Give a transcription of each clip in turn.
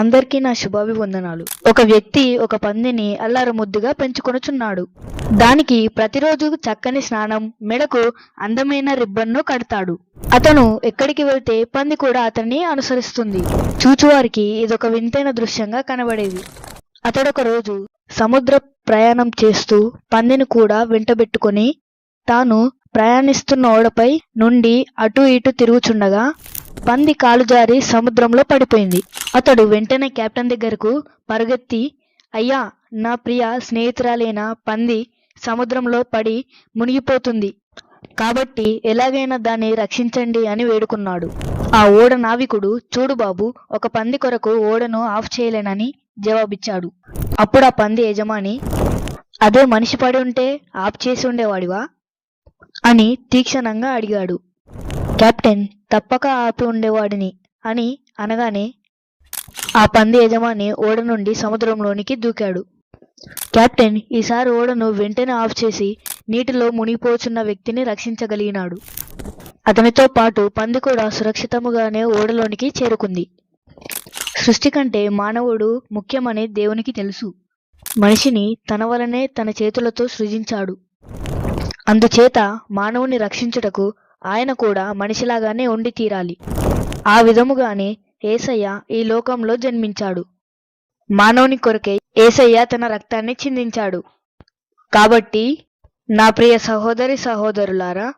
అందరికీ నా శుభాభివందనాలు. ఒక వ్యక్తి ఒక పందిని అల్లారముద్దుగా పెంచుకొనుచున్నాడు. దానికి ప్రతిరోజు చక్కని స్నానం మెడకు అందమైన రిబ్బన్ను కడతాడు. అతను ఎక్కడికి వెళ్తే పంది కూడా అతన్ని అనుసరిస్తుంది. చూచువారికి ఇదొక వింతైన దృశ్యంగా కనబడేది. అతడొక రోజు సముద్ర ప్రయాణం చేస్తూ పందిని కూడా వెంటబెట్టుకొని తాను ప్రయాణిస్తున్న ఓడపై నుండి అటు ఇటు తిరుగుచుండగా పంది కాలు జారి సముద్రంలో పడిపోయింది. అతడు వెంటనే కెప్టెన్ దగ్గరకు పరుగెత్తి అయ్యా నా ప్రియ స్నేహితురాలైన పంది సముద్రంలో పడి మునిగిపోతుంది. కాబట్టి ఎలాగైనా దాన్ని రక్షించండి అని వేడుకున్నాడు. ఆ ఓడ నావికుడు చూడు బాబు ఒక పంది కొరకు ఓడను ఆఫ్ చేయలేనని జవాబిచ్చాడు. అప్పుడు ఆ పంది యజమాని అదే మనిషి పడి ఉంటే ఆఫ్ చేసి ఉండేవాడివా? అని తీక్షణంగా అడిగాడు. కెప్టెన్ తప్పక ఆపి ఉండేవాడిని అని అనగానే ఆ పంది యజమాని ఓడ నుండి సముద్రంలోనికి దూకాడు. కెప్టెన్ ఈసారి ఓడను వెంటనే ఆఫ్ చేసి నీటిలో మునిగిపోచున్న వ్యక్తిని రక్షించగలిగినాడు. అతనితో పాటు పంది కూడా సురక్షితముగానే ఓడలోనికి చేరుకుంది. సృష్టి కంటే మానవుడు ముఖ్యమని దేవునికి తెలుసు. మనిషిని తన వలనే తన చేతులతో సృజించాడు. అందుచేత మానవుని రక్షించుటకు ఆయన కూడా మనిషిలాగానే ఉండి తీరాలి. ఆ విధముగానే ఏసయ్య ఈ లోకంలో జన్మించాడు. మానవుని కొరకే ఏసయ్య తన రక్తాన్ని చిందించాడు. కాబట్టి నా ప్రియ సహోదరి సహోదరులారా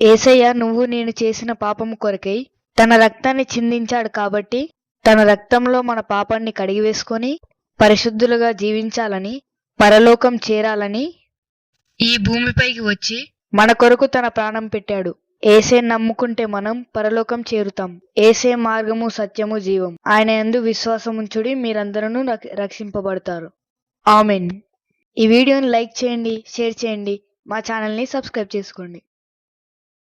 ఏసయ్య నువ్వు నేను చేసిన పాపము కొరకై తన రక్తాన్ని చిందించాడు కాబట్టి తన రక్తంలో మన పాపాన్ని కడిగివేసుకొని పరిశుద్ధులుగా జీవించాలని పరలోకం చేరాలని ఈ భూమిపైకి వచ్చి మన కొరకు తన ప్రాణం పెట్టాడు. ఏసే నమ్ముకుంటే మనం పరలోకం చేరుతాం. ఏసే మార్గము సత్యము జీవం. ఆయన యందు విశ్వాసముంచుడి మీరందరూ రక్షింపబడతారు. ఆమెన్. ఈ వీడియోని లైక్ చేయండి షేర్ చేయండి. మా ఛానల్ని సబ్స్క్రైబ్ చేసుకోండి.